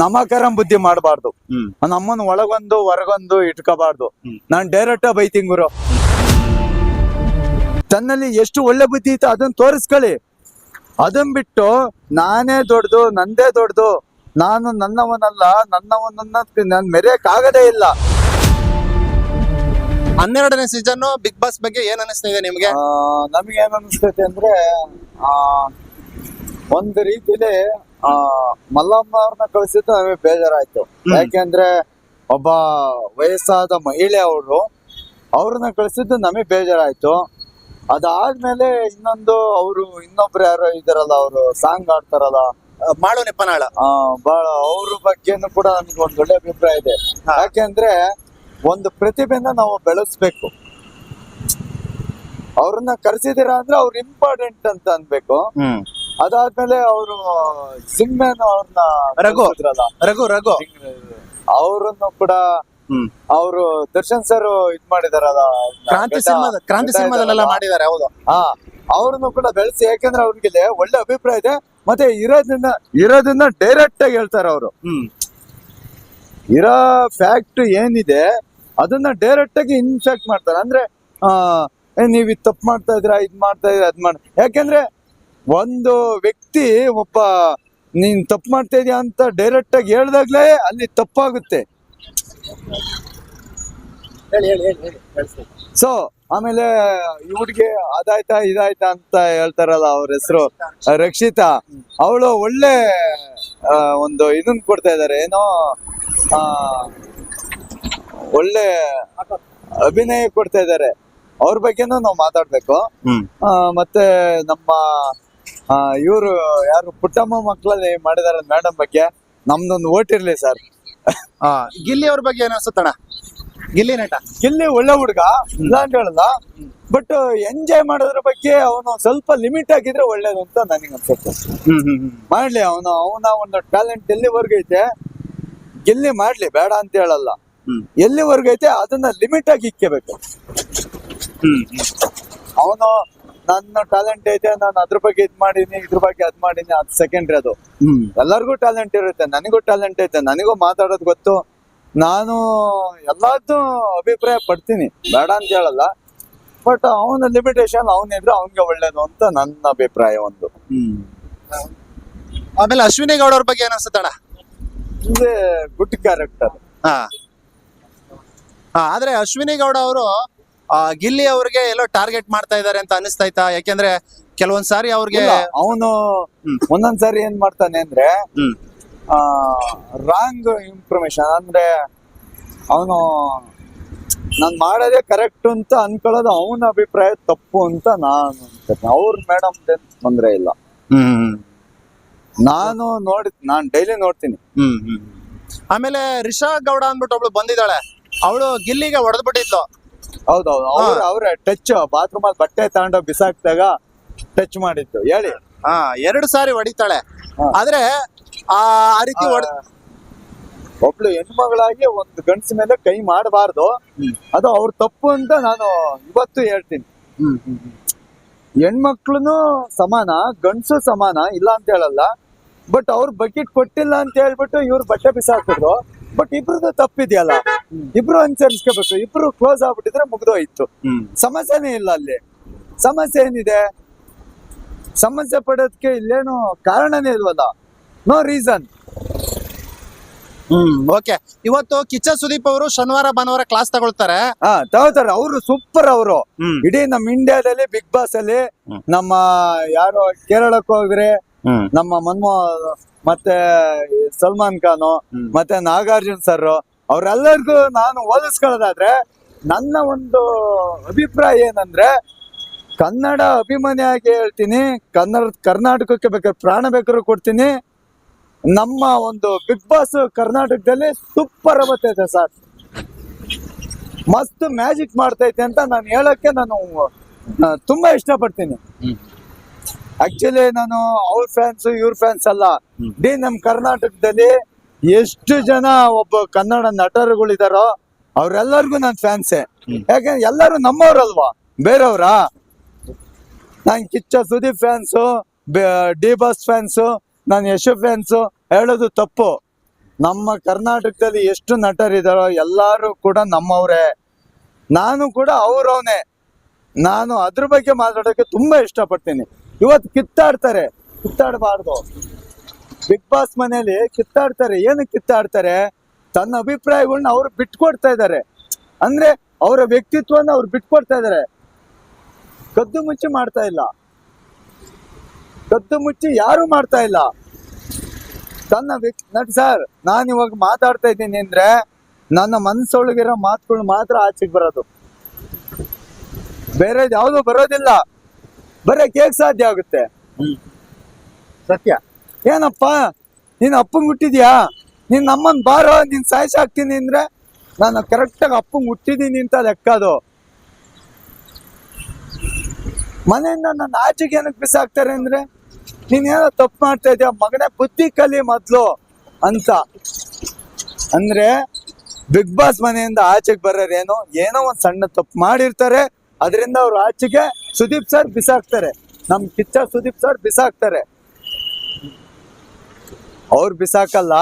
ನಮಕರಂ ಬುದ್ಧಿ ಮಾಡಬಾರ್ದು. ನಮ್ಮನ್ ಒಳಗೊಂದು ಹೊರಗೊಂದು ಇಟ್ಕೋಬಾರ್ದು. ನಾನ್ ಡೈರೆಕ್ಟ್ ಬೈತೀನಿ ಗುರು. ತನ್ನಲ್ಲಿ ಎಷ್ಟು ಒಳ್ಳೆ ಬುದ್ಧಿ ಇತ್ತು ಅದನ್ನ ತೋರಿಸ್ಕೊಳ್ಳಿ. ಅದನ್ ಬಿಟ್ಟು ನಾನೇ ದೊಡ್ಡದು ನಂದೇ ದೊಡ್ಡದು ನಾನು ನನ್ನವನಲ್ಲ ನನ್ನವನನ್ನ ನನ್ ಮೆರೆಯಕ್ ಆಗದೇ ಇಲ್ಲ. ಹನ್ನೆರಡನೇ ಸೀಸನ್ ಬಿಗ್ ಬಾಸ್ ಬಗ್ಗೆ ಏನ್ ಅನಿಸ್ತಿದೆ ನಿಮ್ಗೆ? ನಮ್ಗೆ ಏನ್ ಅನಿಸ್ತೈತೆ ಅಂದ್ರೆ ಆ ಒಂದು ರೀತಿಲಿ ಆ ಮಲ್ಲಮ್ಮ ಅವ್ರನ್ನ ಕಳ್ಸಿದ್ದು ನಮಗೆ ಬೇಜಾರಾಯ್ತು. ಯಾಕೆಂದ್ರೆ ಒಬ್ಬ ವಯಸ್ಸಾದ ಮಹಿಳೆ ಅವರು ಅವ್ರನ್ನ ಕಳ್ಸಿದ್ದು ನಮಗೆ ಬೇಜಾರಾಯ್ತು. ಅದಾದ್ಮೇಲೆ ಇನ್ನೊಂದು ಅವರು ಇನ್ನೊಬ್ರು ಯಾರೋ ಇದಾರಲ್ಲ ಅವರು ಸಾಂಗ್ ಆಡ್ತಾರಲ್ಲ ಮಾಡು ನೆಪ್ಪನಾಳ. ಆ ಬಹಳ ಅವ್ರ ಬಗ್ಗೆನೂ ಕೂಡ ನಮ್ಗೆ ಒಂದ್ ಒಳ್ಳೆ ಅಭಿಪ್ರಾಯ ಇದೆ. ಯಾಕೆಂದ್ರೆ ಒಂದು ಪ್ರತಿಭೆನ ನಾವು ಬೆಳೆಸ್ಬೇಕು. ಅವ್ರನ್ನ ಕರೆಸಿದಿರ ಅಂದ್ರೆ ಅವ್ರು ಇಂಪಾರ್ಟೆಂಟ್ ಅಂತ ಅನ್ಬೇಕು. ಹ್ಮ್. ಅದಾದ್ಮೇಲೆ ಅವರು ಸಿಂಹನ್ ಅವ್ರನ್ನ ರಘು. ರಘು ರಘು. ಅವ್ರನ್ನು ಕೂಡ ಹ್ಮ್. ಅವರು ದರ್ಶನ್ ಸರ್ ಇದ್ ಮಾಡಿದಾರಲ್ಲ. ಕ್ರಾಂತಿ ಸಿನಿಮಾದ ಕ್ರಾಂತಿ ಸಿನಿಮಾದಲ್ಲೆಲ್ಲ ಮಾಡಿದ್ದಾರೆ ಹೌದು. ಹಾ ಅವ್ರನ್ನು ಕೂಡ ಬೆಳೆಸಿ ಯಾಕಂದ್ರೆ ಅವ್ರಿಗೆ ಒಳ್ಳೆ ಅಭಿಪ್ರಾಯ ಇದೆ. ಮತ್ತೆ ಇರೋದನ್ನ ಇರೋದನ್ನ ಡೈರೆಕ್ಟ್ ಆಗಿ ಹೇಳ್ತಾರೆ ಅವರು. ಹ್ಮ್. ಇರೋ ಫ್ಯಾಕ್ಟ್ ಏನಿದೆ ಅದನ್ನ ಡೈರೆಕ್ಟ್ ಆಗಿ ಇನ್ಫ್ಯಾಕ್ಟ್ ಮಾಡ್ತಾರೆ. ಅಂದ್ರೆ ಆ ನೀವ್ ಇದು ತಪ್ಪು ಮಾಡ್ತಾ ಇದ್ರ ಇದ್ ಮಾಡ್ತಾ ಇದ್ರ ಅದ್ ಮಾಡ್ ಯಾಕೆಂದ್ರೆ ಒಂದು ವ್ಯಕ್ತಿ ಒಬ್ಬ ನೀನ್ ತಪ್ಪು ಮಾಡ್ತಾ ಇದೀಯ ಅಂತ ಡೈರೆಕ್ಟ್ ಆಗಿ ಹೇಳ್ದಾಗ್ಲೇ ಅಲ್ಲಿ ತಪ್ಪಾಗುತ್ತೆ. ಹೇಳಿ ಹೇಳಿ ಹೇಳಿ ಹೇಳಿ ಸೊ ಆಮೇಲೆ ಇವ್ರಿಗೆ ಅದಾಯ್ತಾ ಇದಾಯ್ತಾ ಅಂತ ಹೇಳ್ತಾರಲ್ಲ ಅವ್ರ ಹೆಸರು ರಕ್ಷಿತಾ. ಅವಳು ಒಳ್ಳೆ ಒಂದು ಇದನ್ ಕೊಡ್ತಾ ಇದಾರೆ ಏನೋ ಆ, ಒಳ್ಳೆ ಅಭಿನಯ ಕೊಡ್ತಾ ಇದಾರೆ. ಅವ್ರ ಬಗ್ಗೆನೂ ನಾವು ಮಾತಾಡ್ಬೇಕು. ಆ, ಮತ್ತೆ ನಮ್ಮ ಇವರು ಯಾರು ಪುಟ್ಟಮ್ಮ ಮಕ್ಕಳಲ್ಲಿ ಮಾಡಿದಾರೆ ಮೇಡಮ್ ಬಗ್ಗೆ ನಮ್ದೊಂದು ಓಟ್ ಇರ್ಲಿ ಸರ್ ಆ, ಗಿಲ್ಲಿ ಅವ್ರ ಬಗ್ಗೆ ಏನು ಅನ್ಸುತ್ತಣ್ಣ? ಗಿಲ್ಲಿ ನಟ. ಗಿಲ್ಲಿ ಒಳ್ಳೆ ಹುಡುಗ ಇಲ್ಲ ಅಂತ ಹೇಳಲ್ಲ. ಬಟ್ ಎಂಜಾಯ್ ಮಾಡೋದ್ರ ಬಗ್ಗೆ ಅವನು ಸ್ವಲ್ಪ ಲಿಮಿಟ್ ಆಗಿದ್ರೆ ಒಳ್ಳೇದು ಅಂತ ನನಗೆ ಅನ್ಸುತ್ತೆ. ಹ್ಮ್ ಹ್ಮ್ ಹ್ಮ್. ಮಾಡ್ಲಿ ಅವನು ಅವನ ಒಂದು ಟ್ಯಾಲೆಂಟ್ ಎಲ್ಲಿವರೆಗೂ ಐತೆ ಗಿಲ್ಲಿ ಮಾಡ್ಲಿ ಬೇಡ ಅಂತ ಹೇಳಲ್ಲ. ಹ್ಮ್. ಎಲ್ಲಿವರೆಗೂ ಐತೆ ಅದನ್ನ ಲಿಮಿಟ್ ಆಗಿ ಇಕ್ಕಬೇಕು. ಹ್ಮ್. ಅವನು ನನ್ನ ಟ್ಯಾಲೆಂಟ್ ಐತೆ ನಾನು ಅದ್ರ ಬಗ್ಗೆ ಇದ್ ಮಾಡೀನಿ ಇದ್ರ ಬಗ್ಗೆ ಅದ್ ಮಾಡೀನಿ ಅದ್ ಸೆಕೆಂಡ್ರಿ ಅದು. ಎಲ್ಲರಿಗೂ ಟ್ಯಾಲೆಂಟ್ ಇರುತ್ತೆ ನನಗೂ ಟ್ಯಾಲೆಂಟ್ ಐತೆ ನನಗೂ ಮಾತಾಡೋದು ಗೊತ್ತು. ನಾನು ಎಲ್ಲಾದ್ದು ಅಭಿಪ್ರಾಯ ಪಡ್ತೀನಿ ಬೇಡ ಅಂತ ಹೇಳಲ್ಲ. ಬಟ್ ಅವನ ಲಿಮಿಟೇಷನ್ ಅವನಿದ್ರೆ ಅವನ್ಗೆ ಒಳ್ಳೇದು ಅಂತ ನನ್ನ ಅಭಿಪ್ರಾಯ ಒಂದು. ಆಮೇಲೆ ಅಶ್ವಿನಿ ಗೌಡ ಅವ್ರ ಬಗ್ಗೆ ಏನ್ ಅನ್ಸುತ್ತಣ್ಣ ಇದೇ ಗುಡ್ ಕ್ಯಾರೆಕ್ಟರ್ ಹಾ ಆದ್ರೆ ಅಶ್ವಿನಿ ಗೌಡ ಅವರು ಗಿಲ್ಲಿ ಅವ್ರಿಗೆ ಎಲ್ಲೋ ಟಾರ್ಗೆಟ್ ಮಾಡ್ತಾ ಇದಾರೆ ಅಂತ ಅನಿಸ್ತೈತಾ ಯಾಕೆಂದ್ರೆ ಕೆಲವೊಂದ್ ಸಾರಿ ಅವ್ರಿಗೆ ಅವನು ಒಂದೊಂದ್ ಸಾರಿ ಏನ್ ಮಾಡ್ತಾನೆ ಅಂದ್ರೆ ರಾಂಗ್ ಇನ್ಫಾರ್ಮೇಶನ್ ಅಂದ್ರೆ ಅವನು ನಾನ್ ಮಾಡೋದೇ ಕರೆಕ್ಟ್ ಅಂತ ಅನ್ಕೊಳ್ಳೋದು ಅವನ ಅಭಿಪ್ರಾಯ ತಪ್ಪು ಅಂತ ನಾನು ಅನ್ಕೋತೀನಿ. ಅವ್ರ ಮೇಡಮ್ ತೊಂದ್ರೆ ಇಲ್ಲ. ಹ್ಮ್ ನಾನು ನೋಡಿ ನಾನ್ ಡೈಲಿ ನೋಡ್ತೀನಿ. ಹ್ಮ್ ಹ್ಮ್. ಆಮೇಲೆ ರಿಷಾ ಗೌಡ ಅಂದ್ಬಿಟ್ಟು ಒಬ್ಳು ಬಂದಿದ್ದಾಳೆ. ಅವಳು ಗಿಲ್ಲಿಗೆ ಹೊಡೆದ್ಬಿಟ್ಟಿದ್ಲು. ಹೌದೌದು. ಅವ್ರ ಅವ್ರ ಟಚ್ ಬಾತ್ರೂಮ್ ಅಲ್ಲಿ ಬಟ್ಟೆ ತಗೊಂಡು ಬಿಸಾಕ್ದಾಗ ಟಚ್ ಮಾಡಿದ್ದು. ಹೇಳಿ. ಹಾ ಎರಡು ಸಾರಿ ಹೊಡಿತಾಳೆ. ಆದ್ರೆ ಆ ಆ ರೀತಿ ಹೊಡ್ ಒಬ್ಳು ಹೆಣ್ಮಗಳಾಗಿ ಒಂದು ಗಂಡಸ ಮೇಲೆ ಕೈ ಮಾಡಬಾರ್ದು. ಅದು ಅವ್ರ ತಪ್ಪು ಅಂತ ನಾನು ಇವತ್ತು ಹೇಳ್ತೀನಿ. ಹೆಣ್ಮಕ್ಳುನು ಸಮಾನ ಗಂಡಸು ಸಮಾನ ಇಲ್ಲ ಅಂತ ಹೇಳಲ್ಲ. ಬಟ್ ಅವ್ರ ಬಕೆಟ್ ಕೊಟ್ಟಿಲ್ಲ ಅಂತ ಹೇಳ್ಬಿಟ್ಟು ಇವ್ರು ಬಟ್ಟೆ ಬಿಸಾಕಿದ್ರು ಬಟ್ ಇಬ್ರದ್ದು ತಪ್ಪಿದೆಯಲ್ಲ? ಇಬ್ರು ಅನುಸರಿಸ್ಕೋಬೇಕು. ಇಬ್ರು ಕ್ಲೋಸ್ ಆಗ್ಬಿಟ್ಟಿದ್ರೆ ಮುಗ್ದೋಯ್ತು. ಸಮಸ್ಯೆನೇ ಇಲ್ಲ ಅಲ್ಲಿ. ಸಮಸ್ಯೆ ಏನಿದೆ? ಸಮಸ್ಯೆ ಪಡೋದಕ್ಕೆ ಇಲ್ಲೇನು ಕಾರಣನೇ ಇಲ್ವಲ್ಲ? ನೋ ರೀಸನ್ ಹ್ಮ್ ಓಕೆ ಇವತ್ತು ಕಿಚ್ಚ ಸುದೀಪ್ ಅವರು ಶನಿವಾರ ಭಾನುವಾರ ಕ್ಲಾಸ್ ತಗೊಳ್ತಾರೆ. ಹಾ ತಗೋತಾರೆ ಅವರು ಸೂಪರ್ ಅವರು. ಇಡೀ ನಮ್ಮ ಇಂಡಿಯಾದಲ್ಲಿ ಬಿಗ್ ಬಾಸ್ ಅಲ್ಲಿ ನಮ್ಮ ಯಾರು ಕೇರಳಕ್ಕೆ ಹೋಗ್ರೆ ನಮ್ಮ ಮನ್ಮೋ ಮತ್ತೆ ಸಲ್ಮಾನ್ ಖಾನ್ ಮತ್ತೆ ನಾಗಾರ್ಜುನ್ ಸರ್ ಅವ್ರೆಲ್ಲರಿಗೂ ನಾನು ಹೋಲಿಸ್ಕೊಳ್ಳೋದಾದ್ರೆ ನನ್ನ ಒಂದು ಅಭಿಪ್ರಾಯ ಏನಂದ್ರೆ ಕನ್ನಡ ಅಭಿಮಾನಿಯಾಗಿ ಹೇಳ್ತೀನಿ ಕನ್ನಡ ಕರ್ನಾಟಕಕ್ಕೆ ಬೇಕಾದ್ರೆ ಪ್ರಾಣ ಬೇಕಾದ್ರೂ ಕೊಡ್ತೀನಿ. ನಮ್ಮ ಒಂದು ಬಿಗ್ ಬಾಸ್ ಕರ್ನಾಟಕದಲ್ಲಿ ಸೂಪರ್ ಬರ್ತೈತೆ ಸರ್. ಮಸ್ತ್ ಮ್ಯಾಜಿಕ್ ಮಾಡ್ತೈತೆ ಅಂತ ನಾನು ಹೇಳಕ್ಕೆ ನಾನು ತುಂಬಾ ಇಷ್ಟಪಡ್ತೀನಿ. ಆಕ್ಚುಲಿ ನಾನು ಅವ್ರ ಫ್ಯಾನ್ಸ್ ಇವ್ರ ಫ್ಯಾನ್ಸ್ ಅಲ್ಲ. ಇಡೀ ನಮ್ ಕರ್ನಾಟಕದಲ್ಲಿ ಎಷ್ಟು ಜನ ಒಬ್ಬ ಕನ್ನಡ ನಟರುಗಳಿದಾರೋ ಅವ್ರೆಲ್ಲರಿಗೂ ನಾನು ಫ್ಯಾನ್ಸೇ. ಯಾಕಂದ್ರೆ ಎಲ್ಲರೂ ನಮ್ಮವ್ರಲ್ವಾ? ಬೇರೆಯವ್ರ? ನಾನ್ Kichcha Sudeep fans D Boss fans ನಾನು ಯಶು ಫ್ಯಾನ್ಸ್ ಹೇಳೋದು ತಪ್ಪು. ನಮ್ಮ ಕರ್ನಾಟಕದಲ್ಲಿ ಎಷ್ಟು ನಟರಿದಾರೋ ಎಲ್ಲಾರು ಕೂಡ ನಮ್ಮವ್ರೆ. ನಾನು ಕೂಡ ಅವ್ರವನೇ. ನಾನು ಅದ್ರ ಬಗ್ಗೆ ಮಾತಾಡೋಕೆ ತುಂಬಾ ಇಷ್ಟಪಡ್ತೀನಿ. ಇವತ್ತು ಕಿತ್ತಾಡ್ತಾರೆ. ಕಿತ್ತಾಡಬಾರ್ದು. ಬಿಗ್ ಬಾಸ್ ಮನೆಯಲ್ಲಿ ಕಿತ್ತಾಡ್ತಾರೆ. ಏನಕ್ಕೆ ಕಿತ್ತಾಡ್ತಾರೆ? ತನ್ನ ಅಭಿಪ್ರಾಯಗಳನ್ನ ಅವ್ರು ಬಿಟ್ಕೊಡ್ತಾ ಇದ್ದಾರೆ. ಅಂದ್ರೆ ಅವರ ವ್ಯಕ್ತಿತ್ವನ ಅವ್ರು ಬಿಟ್ಕೊಡ್ತಾ ಇದ್ದಾರೆ. ಕದ್ದು ಮುಚ್ಚಿ ಮಾಡ್ತಾ ಇಲ್ಲ. ಕದ್ದು ಮುಚ್ಚಿ ಯಾರು ಮಾಡ್ತಾ ಇಲ್ಲ. ತನ್ನ ವ್ಯಕ್ತಿ, ನಟ್ ಸರ್, ನಾನು ಇವಾಗ ಮಾತಾಡ್ತಾ ಇದ್ದೀನಿ ಅಂದ್ರೆ ನನ್ನ ಮನಸ್ಸೊಳಗಿರೋ ಮಾತುಗಳು ಮಾತ್ರ ಆಚೆಗೆ ಬರೋದು. ಬೇರೆ ಯಾವುದು ಬರೋದಿಲ್ಲ. ಬರಕ್ಕೆ ಹೇಗೆ ಸಾಧ್ಯ ಆಗುತ್ತೆ. ಸತ್ಯ. ಏನಪ್ಪ ನೀನ್ ಅಪ್ಪಂಗ್ ಹುಟ್ಟಿದ್ಯಾ? ನೀನ್ ನಮ್ಮನ್ ಬಾರೋ ನೀನ್ ಸಾಯಿಸಾಕ್ತೀನಿ ಅಂದ್ರೆ ನಾನು ಕರೆಕ್ಟಾಗಿ ಅಪ್ಪಂಗ್ ಹುಟ್ಟಿದೀನಿ ಅಂತ ಲೆಕ್ಕ ಅದು. ಮನೆಯಿಂದ ನನ್ನ ಆಚೆಗೆ ಏನಕ್ಕೆ ಬಿಸಾಕ್ತಾರೆ ಅಂದ್ರೆ ನೀನೇನೋ ತಪ್ಪು ಮಾಡ್ತಾ ಇದೀಯ? ಮಗನೇ ಬುದ್ಧಿ ಕಲಿ ಮೊದಲು ಅಂತ. ಅಂದ್ರೆ ಬಿಗ್ ಬಾಸ್ ಮನೆಯಿಂದ ಆಚೆಗೆ ಬರೋರೇನು? ಏನೋ ಒಂದು ಸಣ್ಣ ತಪ್ಪು ಮಾಡಿರ್ತಾರೆ. ಅದರಿಂದ ಅವ್ರು ಆಚೆಗೆ ಸುದೀಪ್ ಸರ್ ಬಿಸಾಕ್ತಾರೆ. ನಮ್ ಕಿಚ್ಚ ಸುದೀಪ್ ಸರ್ ಬಿಸಾಕ್ತಾರೆ. ಅವ್ರು ಬಿಸಾಕಲ್ಲ.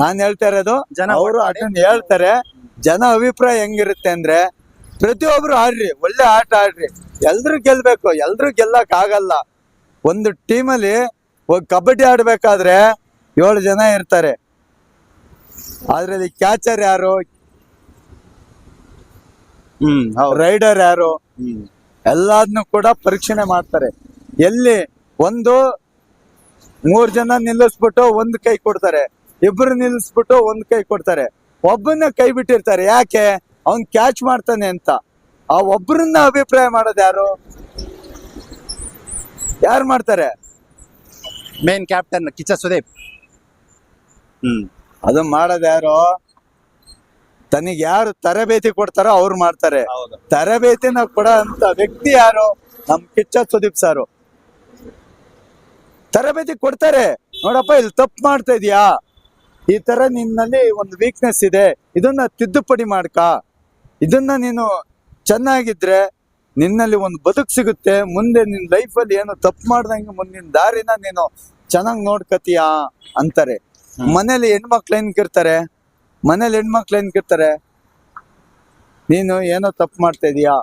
ನಾನ್ ಹೇಳ್ತಾ ಇರೋದು ಜನ ಅವರು ಅದನ್ನ ಹೇಳ್ತಾರೆ. ಜನ ಅಭಿಪ್ರಾಯ ಹೆಂಗಿರುತ್ತೆ ಅಂದ್ರೆ ಪ್ರತಿಯೊಬ್ರು ಆಡ್ರಿ ಒಳ್ಳೆ ಆಟ ಆಡ್ರಿ. ಎಲ್ರು ಗೆಲ್ಬೇಕು ಎಲ್ರು ಗೆಲ್ಲಕ್ ಆಗಲ್ಲ. ಒಂದು ಟೀಮಲ್ಲಿ ಕಬಡ್ಡಿ ಆಡ್ಬೇಕಾದ್ರೆ ಏಳು ಜನ ಇರ್ತಾರೆ. ಅದ್ರಲ್ಲಿ ಕ್ಯಾಚರ್ ಯಾರು? ಹ್ಮ್ ರೈಡರ್ ಯಾರು? ಹ್ಮ್ ಎಲ್ಲಾದ್ನೂ ಕೂಡ ಪರೀಕ್ಷಣೆ ಮಾಡ್ತಾರೆ. ಎಲ್ಲಿ ಒಂದು ಮೂರ್ ಜನ ನಿಲ್ಲಿಸ್ಬಿಟ್ಟು ಒಂದು ಕೈ ಕೊಡ್ತಾರೆ. ಇಬ್ರು ನಿಲ್ಲಿಸ್ಬಿಟ್ಟು ಒಂದ್ ಕೈ ಕೊಡ್ತಾರೆ. ಒಬ್ಬನ ಕೈ ಬಿಟ್ಟಿರ್ತಾರೆ. ಯಾಕೆ? ಅವ್ನ್ ಕ್ಯಾಚ್ ಮಾಡ್ತಾನೆ ಅಂತ. ಆ ಒಬ್ಬರನ್ನ ಅಭಿಪ್ರಾಯ ಮಾಡೋದು ಯಾರು? ಯಾರು ಮಾಡ್ತಾರೆ? Main captain Kichcha Sudeep. ಹ್ಮ್. ಅದು ಮಾಡೋದು ಯಾರು? ತನಗೆ ಯಾರು ತರಬೇತಿ ಕೊಡ್ತಾರೋ ಅವ್ರು ಮಾಡ್ತಾರೆ. ತರಬೇತಿನ ಕೊಡೋ ಅಂತ ವ್ಯಕ್ತಿ ಯಾರು? ನಮ್ ಕಿಚ್ಚ ಸುದೀಪ್ ಸಾರು. ತರಬೇತಿ ಕೊಡ್ತಾರೆ. ನೋಡಪ್ಪ ಇಲ್ಲಿ ತಪ್ಪು ಮಾಡ್ತಾ ಇದೀಯಾ? ಈ ತರ ನಿನ್ನಲ್ಲಿ ಒಂದು ವೀಕ್ನೆಸ್ ಇದೆ. ಇದನ್ನ ತಿದ್ದುಪಡಿ ಮಾಡ್ಕ. ಇದನ್ನ ನೀನು ಚೆನ್ನಾಗಿದ್ರೆ ನಿನ್ನಲ್ಲಿ ಒಂದು ಬದುಕು ಸಿಗುತ್ತೆ. ಮುಂದೆ ನಿನ್ ಲೈಫಲ್ಲಿ ಏನು ತಪ್ಪು ಮಾಡ್ದಂಗೆ ಮುಂದಿನ ದಾರಿನ ನೀನು ಚೆನ್ನಾಗಿ ನೋಡ್ಕತೀಯಾ? ಅಂತಾರೆ. ಮನೇಲಿ ಹೆಣ್ಮಕ್ಳು ಏನ್ಕಿರ್ತಾರೆ ಮನೇಲಿ ಹೆಣ್ಮಕ್ಳು ಏನ್ಕಿರ್ತಾರೆ ನೀನು ಏನೋ ತಪ್ಪು ಮಾಡ್ತಾ ಇದೀಯಾ?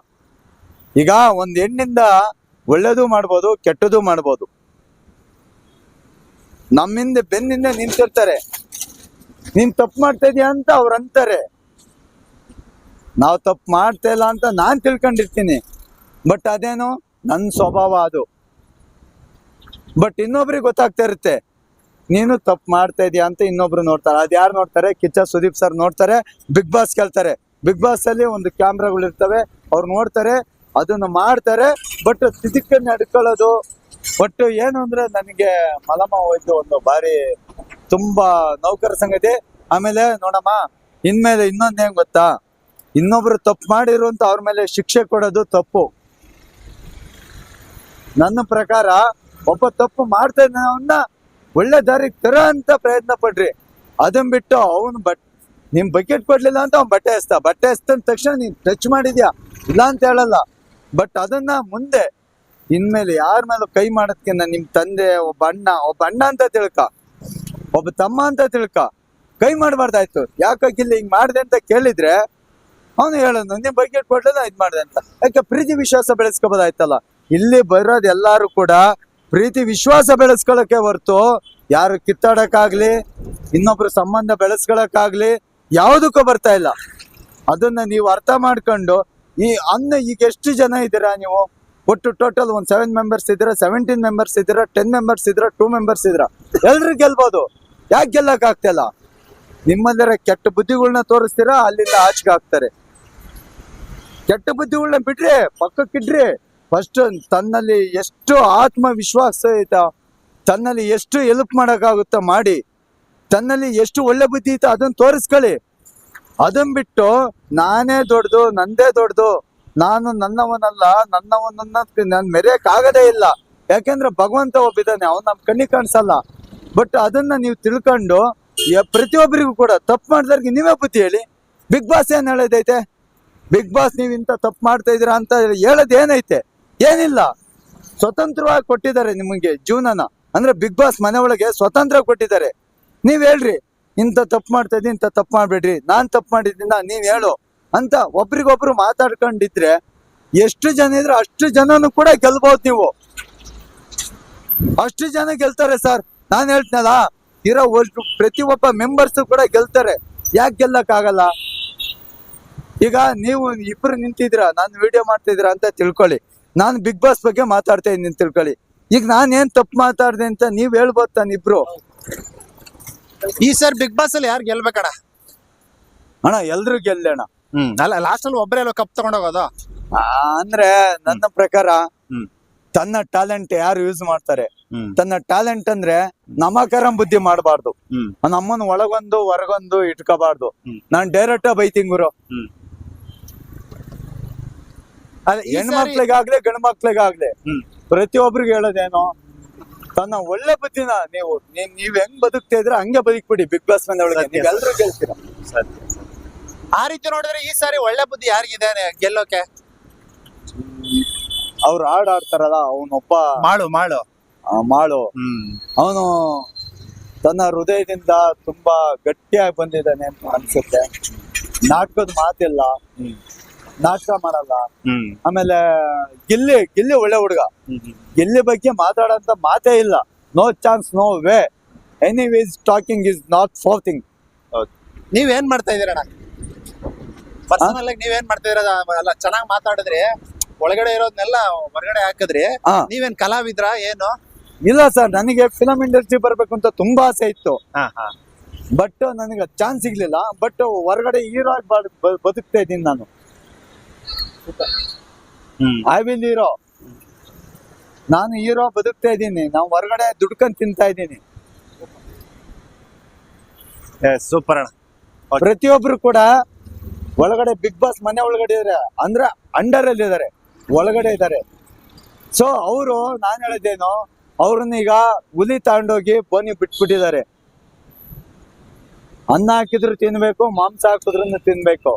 ಈಗ ಒಂದ್ ಹೆಣ್ಣಿಂದ ಒಳ್ಳೇದು ಮಾಡ್ಬೋದು, ಕೆಟ್ಟದು ಮಾಡ್ಬೋದು. ನಮ್ಮಿಂದ ಬೆನ್ನಿಂದ ನಿಂತಿರ್ತಾರೆ ನೀನ್ ತಪ್ಪು ಮಾಡ್ತಾ ಇದೀಯಾ ಅಂತ ಅವ್ರು ಅಂತಾರೆ. ನಾವು ತಪ್ಪು ಮಾಡ್ತಾ ಇಲ್ಲ ಅಂತ ನಾನ್ ತಿಳ್ಕೊಂಡಿರ್ತೀನಿ. ಬಟ್ ಅದೇನು ನನ್ನ ಸ್ವಭಾವ ಅದು. ಬಟ್ ಇನ್ನೊಬ್ರಿಗೆ ಗೊತ್ತಾಗ್ತಾ ಇರುತ್ತೆ. ನೀನು ತಪ್ಪು ಮಾಡ್ತಾ ಇದೀಯ ಅಂತ ಇನ್ನೊಬ್ರು ನೋಡ್ತಾರೆ. ಅದು ಯಾರು ನೋಡ್ತಾರೆ? ಕಿಚ್ಚ ಸುದೀಪ್ ಸರ್ ನೋಡ್ತಾರೆ. ಬಿಗ್ ಬಾಸ್ ಕೇಳ್ತಾರೆ. ಬಿಗ್ ಬಾಸ್ ಅಲ್ಲಿ ಒಂದು ಕ್ಯಾಮ್ರಾಗಳು ಇರ್ತವೆ. ಅವ್ರು ನೋಡ್ತಾರೆ, ಅದನ್ನ ಮಾಡ್ತಾರೆ ಬಟ್ ತಿದಿಕ್ಕ ನಡ್ಕೊಳ್ಳೋದು ಬಟ್ ಏನು ಅಂದ್ರೆ ನನಗೆ ಮಲಮ ಹೋಯ್ತು ಒಂದು ಬಾರಿ. ತುಂಬಾ ನೌಕರ ಸಂಗತಿ. ಆಮೇಲೆ ನೋಡಮ್ಮ, ಇನ್ಮೇಲೆ ಇನ್ನೊಂದ್ ಏನ್ ಗೊತ್ತಾ? ಇನ್ನೊಬ್ರು ತಪ್ಪು ಮಾಡಿರುವಂತ ಅವ್ರ ಮೇಲೆ ಶಿಕ್ಷೆ ಕೊಡೋದು ತಪ್ಪು. ನನ್ನ ಪ್ರಕಾರ ಒಬ್ಬ ತಪ್ಪು ಮಾಡ್ತಾ ಇದ್ದಾನ ಒಳ್ಳೆ ದಾರಿಗೆ ತರೋ ಅಂತ ಪ್ರಯತ್ನ ಪಡ್ರಿ. ಅದನ್ ಬಿಟ್ಟು ಅವನು ಬಟ್, ನಿಮ್ ಬಕೆಟ್ ಕೊಡ್ಲಿಲ್ಲ ಅಂತ ಅವ್ನು ಬಟ್ಟೆ ಎಸ್ತ. ಬಟ್ಟೆ ಎಸ್ತಂದ ತಕ್ಷಣ ನೀನ್ ಟಚ್ ಮಾಡಿದ್ಯಾ? ಇಲ್ಲ ಅಂತ ಹೇಳಲ್ಲ. ಬಟ್ ಅದನ್ನ ಮುಂದೆ, ಇನ್ಮೇಲೆ ಯಾರ ಮೇಲೂ ಕೈ ಮಾಡೋದ್ಕಿಂತ ನಿಮ್ ತಂದೆ, ಒಬ್ಬ ಅಣ್ಣ ಒಬ್ಬ ಅಣ್ಣ ಅಂತ ತಿಳ್ಕ. ಒಬ್ಬ ತಮ್ಮ ಅಂತ ತಿಳ್ಕ. ಕೈ ಮಾಡಬಾರ್ದಾಯ್ತು. ಯಾಕಿಲ್ಲ ಹಿಂಗ್ ಮಾಡ್ದೆ ಅಂತ ಕೇಳಿದ್ರೆ, ಅವನು ಹೇಳೋದು, ನಿಮ್ ಬಕೆಟ್ ಕೊಡ್ಲಿಲ್ಲ, ಇದ್ ಮಾಡ್ದೆ ಅಂತ. ಯಾಕೆ, ಪ್ರೀತಿ ವಿಶ್ವಾಸ ಬೆಳೆಸ್ಕೋಬೋದಾಯ್ತಲ್ಲ? ಇಲ್ಲಿ ಬರೋದು ಎಲ್ಲಾರು ಕೂಡ ಪ್ರೀತಿ, ವಿಶ್ವಾಸ ಬೆಳೆಸ್ಕೊಳಕ್ಕೆ ಹೊರತು ಯಾರು ಕಿತ್ತಾಡಕ್ಕಾಗ್ಲಿ, ಇನ್ನೊಬ್ರ ಸಂಬಂಧ ಬೆಳೆಸ್ಕೊಳಕ್ಕಾಗ್ಲಿ ಯಾವುದಕ್ಕೂ ಬರ್ತಾ ಇಲ್ಲ. ಅದನ್ನ ನೀವು ಅರ್ಥ ಮಾಡ್ಕೊಂಡು ಈ ಅನ್ನ ಈಗ ಎಷ್ಟು ಜನ ಇದ್ದೀರಾ ನೀವು? ಒಟ್ಟು ಟೋಟಲ್ ಒಂದು ಸೆವೆನ್ ಮೆಂಬರ್ಸ್ ಇದ್ದೀರಾ ಸೆವೆಂಟೀನ್ ಮೆಂಬರ್ಸ್ ಇದ್ದೀರಾ ಟೆನ್ ಮೆಂಬರ್ಸ್ ಇದ್ದೀರಾ ಟೂ ಮೆಂಬರ್ಸ್ ಇದ್ದೀರಾ? ಎಲ್ಲರೂ ಗೆಲ್ಬೋದು. ಯಾಕೆ ಗೆಲ್ಲಕ್ ಆಗ್ತಿಲ್ಲ? ನಿಮ್ಮಲ್ಲಿರೋ ಕೆಟ್ಟ ಬುದ್ಧಿಗಳನ್ನ ತೋರಿಸ್ತೀರಾ, ಅಲ್ಲಿಂದ ಆಚೆಗೆ ಹಾಕ್ತಾರೆ. ಕೆಟ್ಟ ಬುದ್ಧಿಗಳನ್ನ ಬಿಡ್ರಿ ಪಕ್ಕಕ್ಕಿಡ್ರಿ. ಫಸ್ಟ್ ತನ್ನಲ್ಲಿ ಎಷ್ಟು ಆತ್ಮವಿಶ್ವಾಸ ಐತ ತನ್ನಲ್ಲಿ ಎಷ್ಟು ಎಲ್ಪ್ ಮಾಡೋಕ್ಕಾಗುತ್ತ ಮಾಡಿ, ತನ್ನಲ್ಲಿ ಎಷ್ಟು ಒಳ್ಳೆ ಬುದ್ಧಿ ಐತ ಅದನ್ನು ತೋರಿಸ್ಕೊಳ್ಳಿ. ಅದನ್ನ ಬಿಟ್ಟು ನಾನೇ ದೊಡ್ಡದು, ನಂದೇ ದೊಡ್ಡದು, ನಾನು ನನ್ನವನಲ್ಲ, ನನ್ನವನನ್ನ ನಾನು ಮೆರೆಯಕ್ ಆಗದೇ ಇಲ್ಲ. ಯಾಕೆಂದ್ರೆ ಭಗವಂತ ಒಬ್ಬಿದ್ದಾನೆ, ಅವ್ನು ನಮ್ ಕಣ್ಣಿಗೆ ಕಾಣಿಸಲ್ಲ. ಬಟ್ ಅದನ್ನ ನೀವು ತಿಳ್ಕೊಂಡು ಪ್ರತಿಯೊಬ್ಬರಿಗೂ ಕೂಡ ತಪ್ಪು ಮಾಡಿದವ್ರಿಗೆ ನೀವೇ ಬುದ್ಧಿ ಹೇಳಿ. ಬಿಗ್ ಬಾಸ್ ಏನ್ ಹೇಳೋದೈತೆ? ಬಿಗ್ ಬಾಸ್ ನೀವು ಇಂತ ತಪ್ಪು ಮಾಡ್ತಾ ಇದೀರಾ ಅಂತ ಹೇಳೋದ್ ಏನೈತೆ ಏನಿಲ್ಲ. ಸ್ವತಂತ್ರವಾಗಿ ಕೊಟ್ಟಿದ್ದಾರೆ ನಿಮಗೆ ಜೀವನನ. ಅಂದ್ರೆ ಬಿಗ್ ಬಾಸ್ ಮನೆ ಒಳಗೆ ಸ್ವತಂತ್ರ ಕೊಟ್ಟಿದ್ದಾರೆ. ನೀವ್ ಹೇಳ್ರಿ, ಇಂಥ ತಪ್ಪು ಮಾಡ್ತಾ ಇದ್ದೀನಿ, ಇಂಥ ತಪ್ಪು ಮಾಡ್ಬೇಡ್ರಿ. ನಾನ್ ತಪ್ಪು ಮಾಡಿದ್ದೀನ ನೀವು ಹೇಳು ಅಂತ ಒಬ್ರಿಗೊಬ್ರು ಮಾತಾಡ್ಕೊಂಡಿದ್ರೆ ಎಷ್ಟು ಜನ ಇದ್ರೆ ಅಷ್ಟು ಜನನು ಕೂಡ ಗೆಲ್ಬಹುದು ನೀವು. ಅಷ್ಟು ಜನ ಗೆಲ್ತಾರೆ ಸರ್. ನಾನು ಹೇಳ್ತೀನಲ್ಲ, ಇರೋ ಪ್ರತಿ ಒಬ್ಬ ಮೆಂಬರ್ಸ್ ಕೂಡ ಗೆಲ್ತಾರೆ. ಯಾಕೆ ಗೆಲ್ಲಕ್ ಆಗಲ್ಲ? ಈಗ ನೀವು ಇಬ್ರು ನಿಂತಿದ್ರ ನಾನು ವಿಡಿಯೋ ಮಾಡ್ತಿದ್ರ ಅಂತ ತಿಳ್ಕೊಳ್ಳಿ. ನಾನು ಬಿಗ್ ಬಾಸ್ ಬಗ್ಗೆ ಮಾತಾಡ್ತಾ ಇದ್ದೀನಿ ತಿಳ್ಕೊಳ್ಳಿ. ಈಗ ನಾನು ಏನ್ ತಪ್ಪು ಮಾತಾಡ್ದೆ ಅಂತ ನೀವ್ ಹೇಳ್ಬೋದು ತಾನಿಬ್ರು ಈ ಸರ್ ಬಿಗ್ ಬಾಸ್ ಅಲ್ಲಿ ಯಾರು ಗೆಲ್ಬೇಕಣ? ಅಣ್ಣ ಎಲ್ರು ಗೆಲ್ಲೋಣ ಹ್ಮ್ ಅಲ್ಲ ಲಾಸ್ಟ್ ಅಲ್ಲಿ ಒಬ್ಬರೇ ಅಲ್ವಾ ಕಪ್ ತಗೊಂಡೋಗೋದು ಅಂದ್ರೆ ನನ್ನ ಪ್ರಕಾರ. ತನ್ನ ಟ್ಯಾಲೆಂಟ್ ಯಾರು ಯೂಸ್ ಮಾಡ್ತಾರೆ? ತನ್ನ ಟ್ಯಾಲೆಂಟ್ ಅಂದ್ರೆ ನಮಕರಂ ಬುದ್ಧಿ ಮಾಡಬಾರ್ದು. ಹ್ಮ್. ನಮ್ಮನ್ನ ಒಳಗೊಂದು ಹೊರಗೊಂದು ಇಟ್ಕೋಬಾರ್ದು. ನಾನ್ ಡೈರೆಕ್ಟ್ ಬೈತೀನಿ ಗುರು. ಹೆಣ್ಮಕ್ಳಿಗಾಗ್ಲಿ ಗಂಡ್ ಮಕ್ಳಿಗಾಗ್ಲಿ ಪ್ರತಿಯೊಬ್ರಿಗೆ ಹೇಳೋದೇನು ತನ್ನ ಒಳ್ಳೆ ಬುದ್ಧಿನ ನೀವು ನೀವ್ ನೀವ್ ಹೆಂಗ್ ಬದುಕ್ತಾ ಇದ್ರೆ ಹಂಗೆ ಬದುಕ್ಬಿಡಿ ಬಿಗ್ ಬಾಸ್ ಮನೆ ಒಳಗೆ ನೀವೆಲ್ಲರೂ ಗೆಲ್ತೀರ? ಆ ರೀತಿ ನೋಡಿದ್ರೆ ಈ ಸಾರಿ ಒಳ್ಳೆ ಬುದ್ಧಿ ಯಾರಿಗಿದೆ ಗೆಲ್ಲೋಕೆ? ಅವ್ರು ಹಾಡ್ ಆಡ್ತಾರಲ್ಲ ಅವನೊಬ್ಬ ಮಾಡು ಮಾಡು ಮಾಡು ಅವನು ತನ್ನ ಹೃದಯದಿಂದ ತುಂಬಾ ಗಟ್ಟಿಯಾಗಿ ಬಂದಿದ್ದಾನೆ ಅಂತ ಅನ್ಸುತ್ತೆ. ನಾಟಕದ ಮಾತಿಲ್ಲ. ನಾಟಕ ಮಾಡಲ್ಲ. ಹ್ಮ್. ಆಮೇಲೆ ಗಿಲ್ಲಿ ಗಿಲ್ಲಿ ಒಳ್ಳೆ ಹುಡುಗ. ಗಿಲ್ಲಿ ಬಗ್ಗೆ ಮಾತಾಡೋಂತ ಮಾತೇ ಇಲ್ಲ. No chance no way any ways talking is not for thing ನೀವೇನ್ ಮಾಡ್ತಾ ಇದೀರಣ್ಣ ಪರ್ಸನಲ್ ಆಗಿ ನೀವೇನ್ ಮಾಡ್ತಾ ಇದೀರ ಅಲ್ಲ ಚೆನ್ನಾಗಿ ಮಾತಾಡಿದ್ರಿ ಒಳಗಡೆ ಇರೋದ್ನೆಲ್ಲ ಹೊರಗಡೆ ಹಾಕಿದ್ರಿ ಹಾ. ನೀವೇನ್ ಕಲಾವಿದ್ರ ಏನು? ಇಲ್ಲ ಸರ್ ನನಗೆ ಫಿಲಂ ಇಂಡಸ್ಟ್ರಿ ಬರ್ಬೇಕು ಅಂತ ತುಂಬಾ ಆಸೆ ಇತ್ತು. ಹಾ ಹಾ. ಬಟ್ ನನಗೆ ಚಾನ್ಸ್ ಸಿಗ್ಲಿಲ್ಲ. ಬಟ್ ಹೊರಗಡೆ ಈರಾಗ್ ಬದುಕ್ತಾ ಇದ್ದೀನಿ ನಾನು. ಐ ವಿಲ್ ಹೀರೋ ನಾನು ಹೀರೋ ಬದುಕ್ತಾ ಇದ್ದೀನಿ. ನಾವು ಹೊರಗಡೆ ದುಡ್ಕೊಂಡ್ ತಿಂತಾ ಇದ್ದೀನಿ. ಸೂಪರ್ ಅಣ್ಣ. ಪ್ರತಿಯೊಬ್ರು ಕೂಡ ಒಳಗಡೆ ಬಿಗ್ ಬಾಸ್ ಮನೆ ಒಳಗಡೆ ಇದಾರೆ. ಅಂದ್ರೆ ಅಂಡರ್ ಅಲ್ಲಿ ಇದಾರೆ. ಒಳಗಡೆ ಇದಾರೆ. ಸೊ ಅವರು ನಾನು ಹೇಳಿದ್ದೇನು ಅವ್ರನ್ನ ಈಗ ಹುಲಿ ತಗೊಂಡೋಗಿ ಬೋನಿ ಬಿಟ್ಬಿಟ್ಟಿದ್ದಾರೆ. ಅನ್ನ ಹಾಕಿದ್ರು ತಿನ್ಬೇಕು ಮಾಂಸ ಹಾಕಿದ್ರು ತಿನ್ಬೇಕು.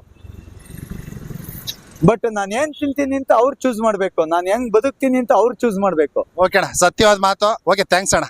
ಬಟ್ ನಾನು ಏನ್ ತಿಂತೀನಿ ಅಂತ ಅವ್ರು ಚೂಸ್ ಮಾಡ್ಬೇಕು. ನಾನು ಹೆಂಗ್ ಬದುಕ್ತೀನಿ ಅಂತ ಅವ್ರು ಚೂಸ್ ಮಾಡ್ಬೇಕು. ಓಕೆ ಅಣ್ಣ, ಸತ್ಯವಾದ ಮಾತು. ಓಕೆ ಥ್ಯಾಂಕ್ಸ್ ಅಣ್ಣ.